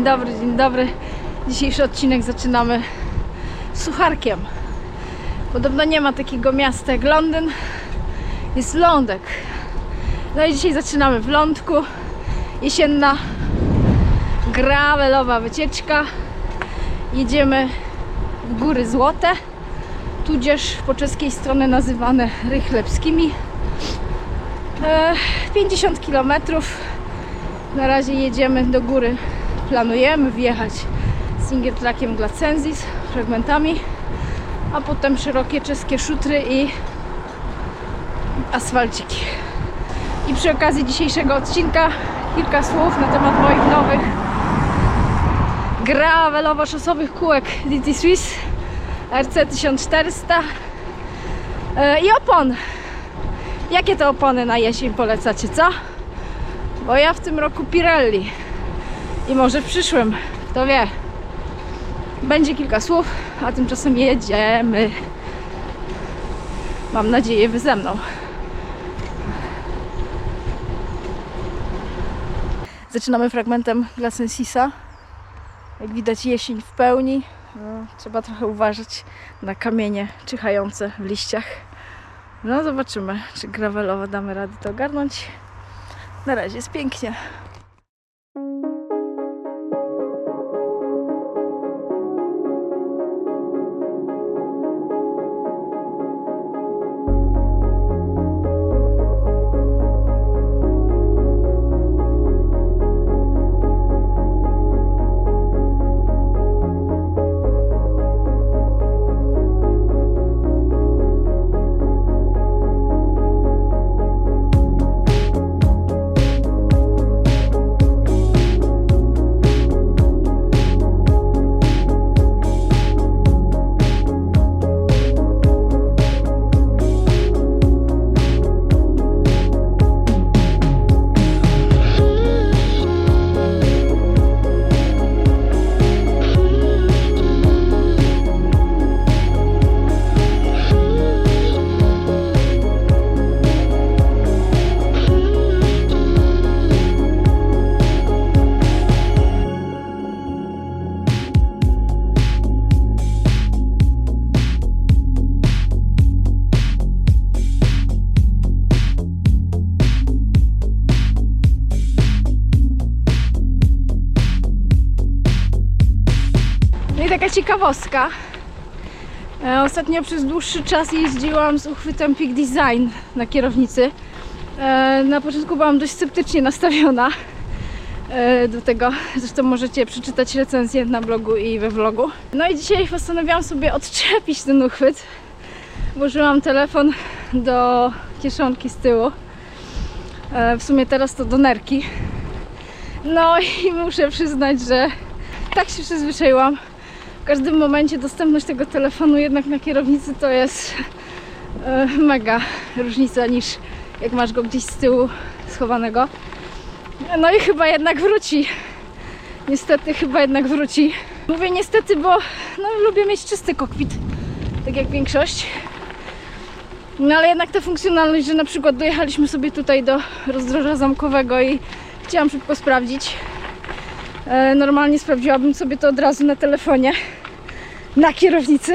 Dzień dobry, dzień dobry. Dzisiejszy odcinek zaczynamy sucharkiem. Podobno nie ma takiego miasta jak Londyn. Jest lądek. No i dzisiaj zaczynamy w lądku. Jesienna gravelowa wycieczka. Jedziemy w Góry Złote, tudzież po czeskiej stronie nazywane Rychlebskimi. E, 50 km. Na razie jedziemy do góry. Planujemy wjechać single trackiem Glacensis, fragmentami, a potem szerokie czeskie szutry i asfalciki. I przy okazji dzisiejszego odcinka kilka słów na temat moich nowych gravelowo-szosowych kółek DT Swiss RC 1400 E, i opon. Jakie to opony na jesień polecacie, co? Bo ja w tym roku Pirelli i może w przyszłym, kto wie. Będzie kilka słów, a tymczasem jedziemy. Mam nadzieję, wy ze mną. Zaczynamy fragmentem Glasensisa. Jak widać jesień w pełni. No, trzeba trochę uważać na kamienie czyhające w liściach. No zobaczymy, czy gravelowo damy radę to ogarnąć. Na razie jest pięknie. Ciekawostka. E, Ostatnio przez dłuższy czas jeździłam z uchwytem Peak Design na kierownicy. E, Na początku byłam dość sceptycznie nastawiona e, do tego. Zresztą możecie przeczytać recenzję na blogu i we vlogu. No i dzisiaj postanowiłam sobie odczepić ten uchwyt. Włożyłam telefon do kieszonki z tyłu. W sumie teraz to do nerki. No i muszę przyznać, że tak się przyzwyczaiłam. W każdym momencie dostępność tego telefonu jednak na kierownicy to jest e, mega różnica niż jak masz go gdzieś z tyłu schowanego. No i chyba jednak wróci. Niestety chyba jednak wróci. Mówię niestety, bo no, lubię mieć czysty kokpit, tak jak większość. No ale jednak ta funkcjonalność, że na przykład dojechaliśmy sobie tutaj do rozdroża zamkowego i chciałam szybko sprawdzić. E, Normalnie sprawdziłabym sobie to od razu na telefonie, na kierownicy.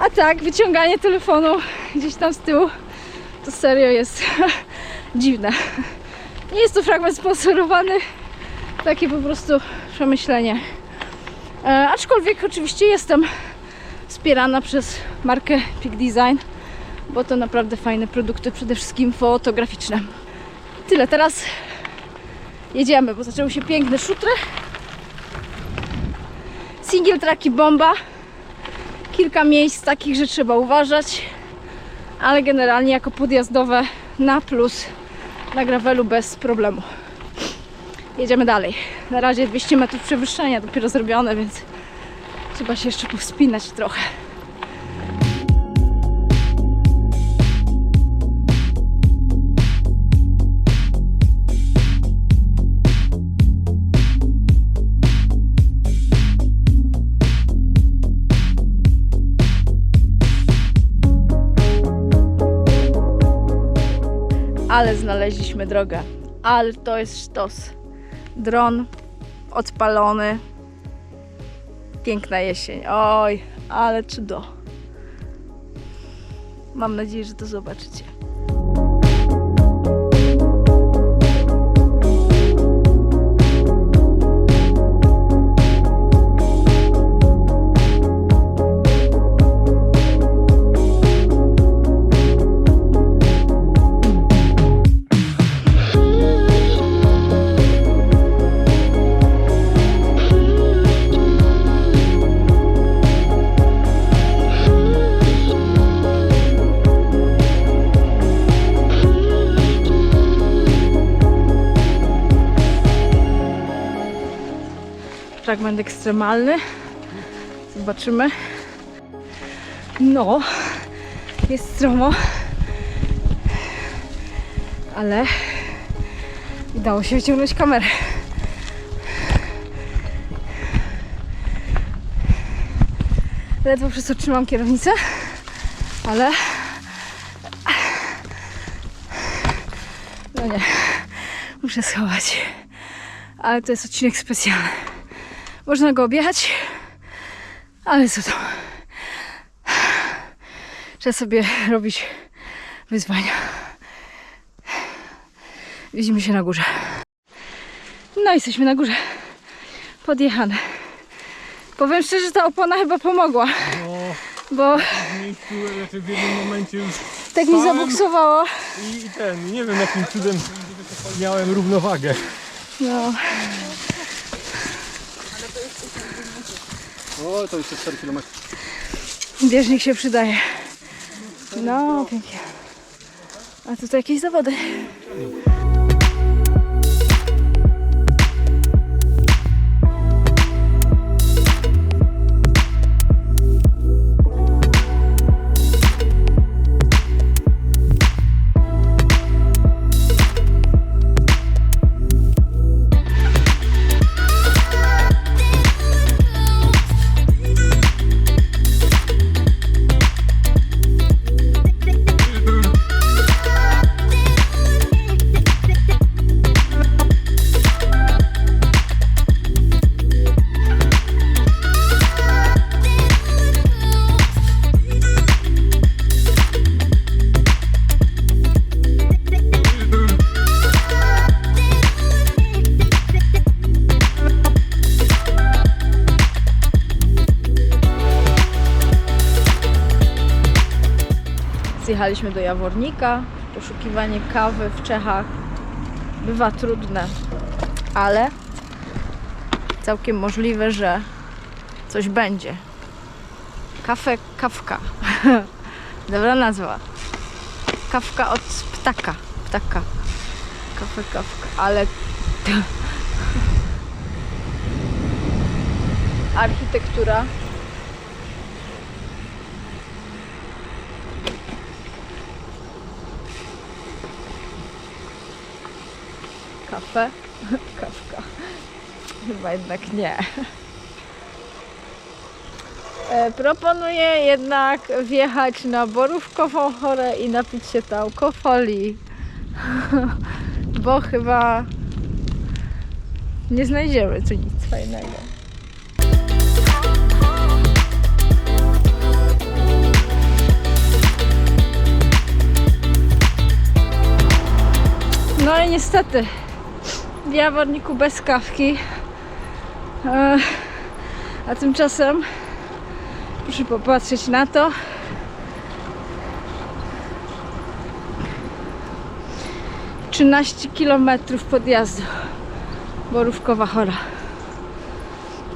A tak, wyciąganie telefonu gdzieś tam z tyłu to serio jest dziwne. Nie jest to fragment sponsorowany, takie po prostu przemyślenie. E, aczkolwiek oczywiście jestem wspierana przez markę Peak Design, bo to naprawdę fajne produkty, przede wszystkim fotograficzne. Tyle, teraz jedziemy, bo zaczęły się piękne szutry. Single traki bomba. Kilka miejsc takich, że trzeba uważać, ale generalnie jako podjazdowe na plus na gravelu bez problemu. Jedziemy dalej. Na razie 200 metrów przewyższenia dopiero zrobione, więc trzeba się jeszcze powspinać trochę. Ale znaleźliśmy drogę. Ale to jest sztos. Dron odpalony. Piękna jesień. Oj, ale cudo. Mam nadzieję, że to zobaczycie. Fragment ekstremalny. Zobaczymy. No, jest stromo. Ale udało się wyciągnąć kamerę. Ledwo przez trzymam kierownicę, ale no nie, muszę schować. Ale to jest odcinek specjalny. Można go objechać, ale co to? Trzeba sobie robić wyzwania. Widzimy się na górze. No, jesteśmy na górze. Podjechane. Powiem szczerze, ta opona chyba pomogła, No, bo miejscu, znaczy w jednym momencie już tak mi zabuksowało. i ten, nie wiem jakim cudem miałem równowagę. No, O, to jeszcze 4 km. bieżnik się przydaje. No, pięknie. A tutaj jakieś zawody. Zjechaliśmy do Jawornika. Poszukiwanie kawy w Czechach bywa trudne, ale całkiem możliwe, że coś będzie. Kafe kawka. Dobra nazwa. Kawka od ptaka. Ptaka. Kafe kawka, ale architektura Kafe? Kawka. Chyba jednak nie. E, Proponuję jednak wjechać na Borówkową Chorę i napić się tam kofoli. Bo chyba nie znajdziemy tu nic fajnego. No i niestety w Jaworniku bez kawki. E, A tymczasem proszę popatrzeć na to. Trzynaście kilometrów podjazdu. Borówkowa chora.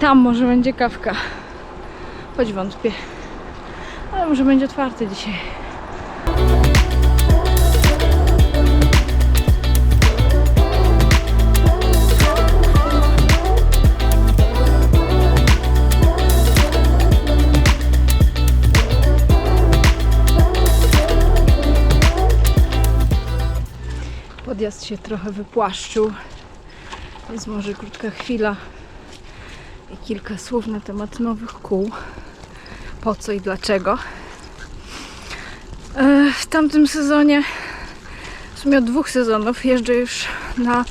Tam może będzie kawka. Choć wątpię. Ale może będzie otwarty dzisiaj. Podjazd się trochę wypłaszczył, więc może krótka chwila i kilka słów na temat nowych kół. Po co i dlaczego. E, W tamtym sezonie, w sumie od dwóch sezonów, jeżdżę już na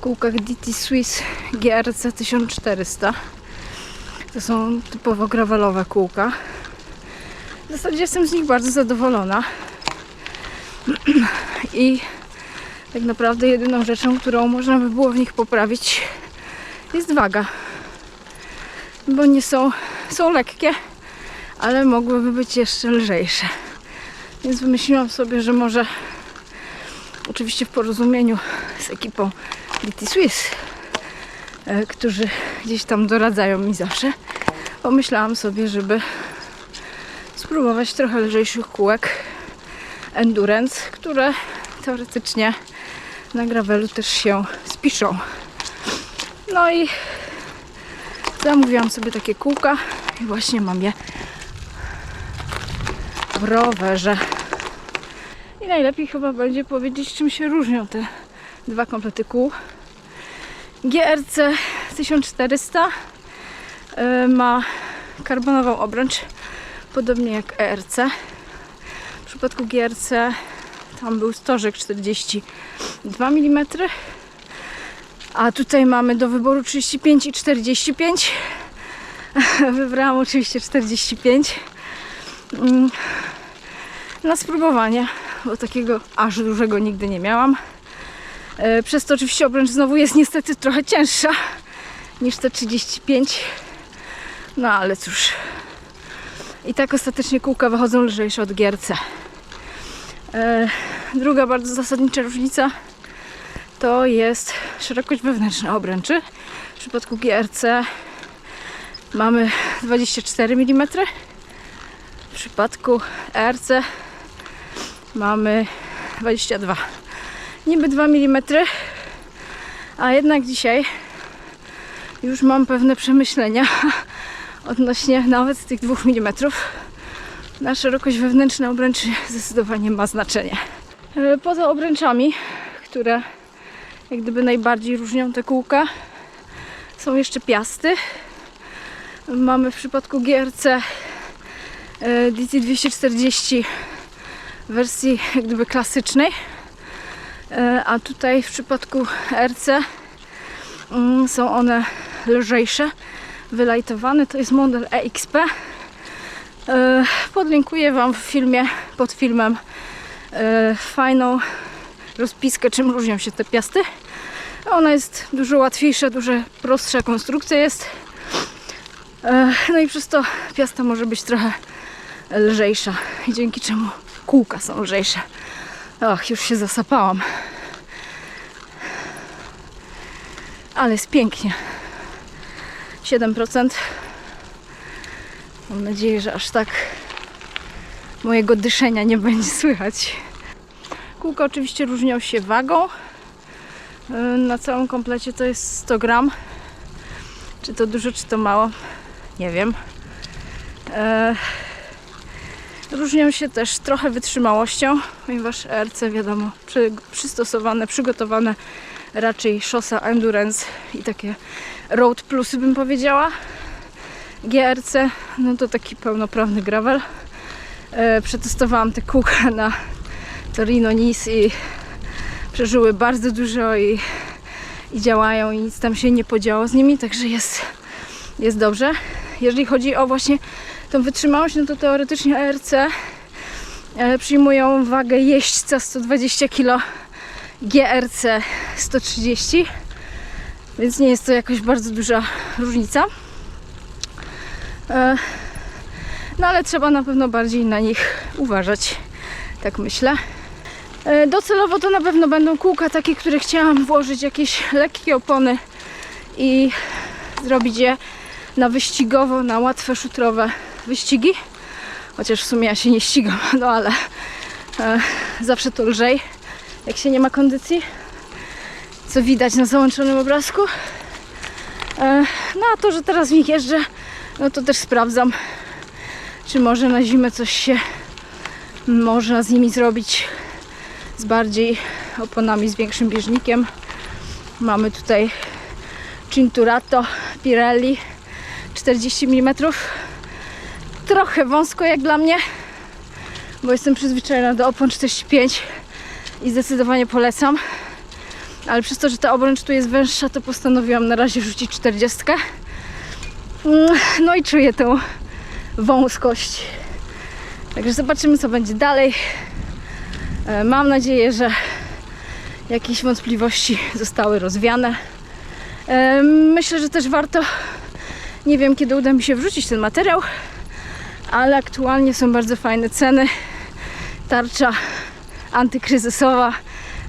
kółkach DT Swiss GRC 1400. To są typowo gravelowe kółka. W zasadzie jestem z nich bardzo zadowolona. I tak naprawdę jedyną rzeczą, którą można by było w nich poprawić jest waga. Bo nie są, są lekkie, ale mogłyby być jeszcze lżejsze. Więc wymyśliłam sobie, że może oczywiście w porozumieniu z ekipą DT Swiss, e, którzy gdzieś tam doradzają mi zawsze, pomyślałam sobie, żeby spróbować trochę lżejszych kółek endurance, które teoretycznie na gravelu też się spiszą. No i zamówiłam sobie takie kółka i właśnie mam je w rowerze. I najlepiej chyba będzie powiedzieć, czym się różnią te dwa komplety kół. GRC 1400 y, ma karbonową obręcz, podobnie jak ERC. W przypadku GRC tam był stożek 42 mm, a tutaj mamy do wyboru 35 i 45. Wybrałam oczywiście 45 Mm, na spróbowanie, bo takiego aż dużego nigdy nie miałam. E, Przez to oczywiście obręcz znowu jest niestety trochę cięższa niż te 35. No ale cóż. I tak ostatecznie kółka wychodzą lżejsze od GRC. E, Druga bardzo zasadnicza różnica to jest szerokość wewnętrzna obręczy. W przypadku GRC mamy 24 mm. W przypadku ERC mamy 22. Niby 2 mm, a jednak dzisiaj już mam pewne przemyślenia odnośnie nawet tych 2 mm. Na szerokość wewnętrzna obręczy zdecydowanie ma znaczenie. E, Poza obręczami, które jak gdyby najbardziej różnią te kółka, są jeszcze piasty. Mamy w przypadku GRC e, DC240 w wersji jak gdyby klasycznej, E, a tutaj w przypadku RC mm, są one lżejsze, wylajtowane. To jest model EXP. E, Podlinkuję Wam w filmie, pod filmem e, fajną rozpiskę, czym różnią się te piasty. Ona jest dużo łatwiejsza, dużo prostsza konstrukcja jest. E, No i przez to piasta może być trochę lżejsza, dzięki czemu kółka są lżejsze. Och, już się zasapałam. Ale jest pięknie. 7%. Mam nadzieję, że aż tak mojego dyszenia nie będzie słychać. Kółka oczywiście różnią się wagą. Yy, Na całym komplecie to jest 100 gram. Czy to dużo, czy to mało? Nie wiem. Eee, Różnią się też trochę wytrzymałością, ponieważ ERC wiadomo, przy, przystosowane, przygotowane raczej szosa endurance i takie road plusy bym powiedziała. GRC no to taki pełnoprawny gravel. E, przetestowałam te kółka na Torino Nice i przeżyły bardzo dużo i, i działają i nic tam się nie podziało z nimi, także jest, jest dobrze. Jeżeli chodzi o właśnie tą wytrzymałość, no to teoretycznie ERC e, przyjmują wagę jeźdźca 120 kg, GRC 130, więc nie jest to jakoś bardzo duża różnica. E, No ale trzeba na pewno bardziej na nich uważać, tak myślę. E, Docelowo to na pewno będą kółka takie, które chciałam włożyć jakieś lekkie opony i zrobić je na wyścigowo, na łatwe szutrowe wyścigi. Chociaż w sumie ja się nie ścigam, no ale e, zawsze to lżej, jak się nie ma kondycji. Co widać na załączonym obrazku. No a to, że teraz w nich jeżdżę, no to też sprawdzam, czy może na zimę coś się można z nimi zrobić z bardziej oponami z większym bieżnikiem. Mamy tutaj Cinturato Pirelli 40 mm. Trochę wąsko jak dla mnie, bo jestem przyzwyczajona do opon 45 i zdecydowanie polecam. ale przez to, że ta obręcz tu jest węższa, to postanowiłam na razie rzucić 40. Mm, No i czuję tą wąskość. Także zobaczymy, co będzie dalej. E, Mam nadzieję, że jakieś wątpliwości zostały rozwiane. E, Myślę, że też warto, nie wiem kiedy uda mi się wrzucić ten materiał, ale aktualnie są bardzo fajne ceny. Tarcza antykryzysowa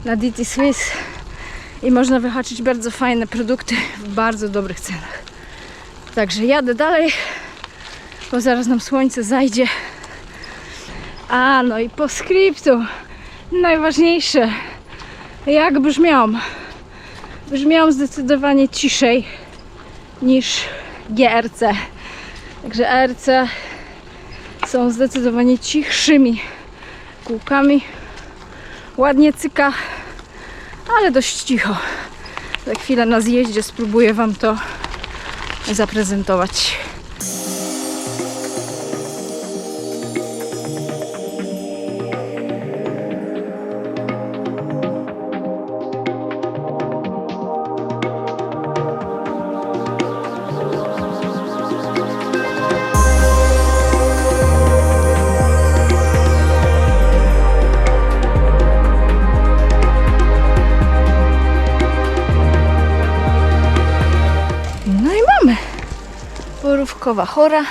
na DT Swiss i można wyhaczyć bardzo fajne produkty w bardzo dobrych cenach. Także jadę dalej, bo zaraz nam słońce zajdzie. A no i po skryptu najważniejsze, jak brzmią? Brzmią zdecydowanie ciszej niż GRC. Także ERC są zdecydowanie cichszymi kółkami. Ładnie cyka, ale dość cicho. Za chwilę na zjeździe spróbuję Wam to zaprezentować. Borówkowa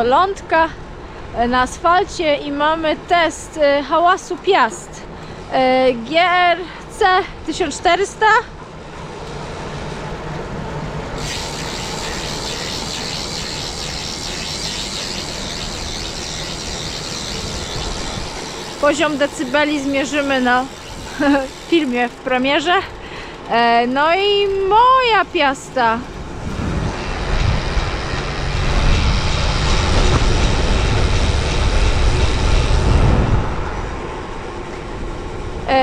Do Lądka e, na asfalcie i mamy test e, hałasu Piast. E, GRC 1400 Poziom decybeli zmierzymy na filmie w premierze. No i moja piasta.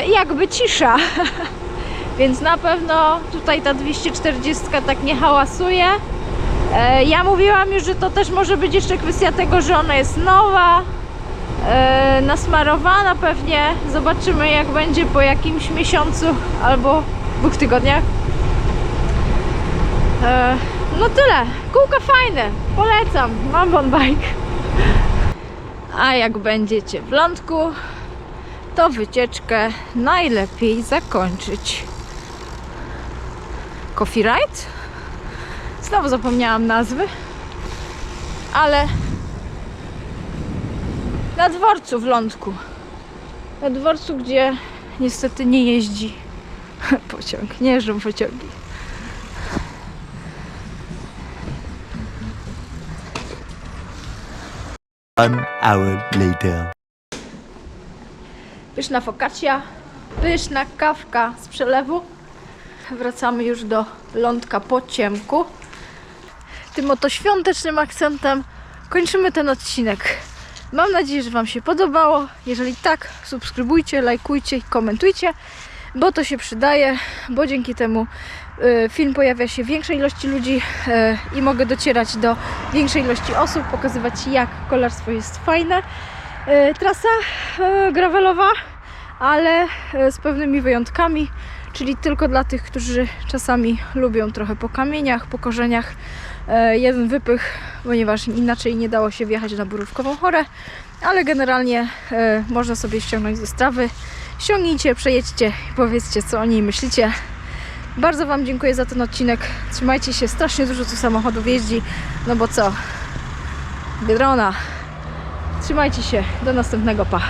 Jakby cisza. Więc na pewno tutaj ta 240 tak nie hałasuje. E, ja mówiłam już, że to też może być jeszcze kwestia tego, że ona jest nowa, e, nasmarowana pewnie. Zobaczymy jak będzie po jakimś miesiącu albo dwóch tygodniach. E, no tyle. Kółka fajne. Polecam. Mam bike. A jak będziecie w lądku, to wycieczkę najlepiej zakończyć. Coffee Ride? Znowu zapomniałam nazwy, ale na dworcu w Lądku. Na dworcu, gdzie niestety nie jeździ pociąg, nie jeżdżą pociągi. One hour later. Pyszna focaccia, pyszna kawka z przelewu. Wracamy już do lądka po ciemku. Tym oto świątecznym akcentem kończymy ten odcinek. Mam nadzieję, że Wam się podobało. Jeżeli tak, subskrybujcie, lajkujcie i komentujcie, bo to się przydaje, bo dzięki temu y, film pojawia się w większej ilości ludzi y, i mogę docierać do większej ilości osób, pokazywać jak kolarstwo jest fajne. Y, Trasa y, gravelowa, ale y, z pewnymi wyjątkami, czyli tylko dla tych, którzy czasami lubią trochę po kamieniach, po korzeniach. E, Jeden wypych, ponieważ inaczej nie dało się wjechać na Borówkową Chorę, ale generalnie e, można sobie ściągnąć ze strawy. Ściągnijcie, przejedźcie i powiedzcie, co o niej myślicie. Bardzo Wam dziękuję za ten odcinek. Trzymajcie się, strasznie dużo tu samochodów jeździ, no bo co? Biedrona. Trzymajcie się, do następnego, pa.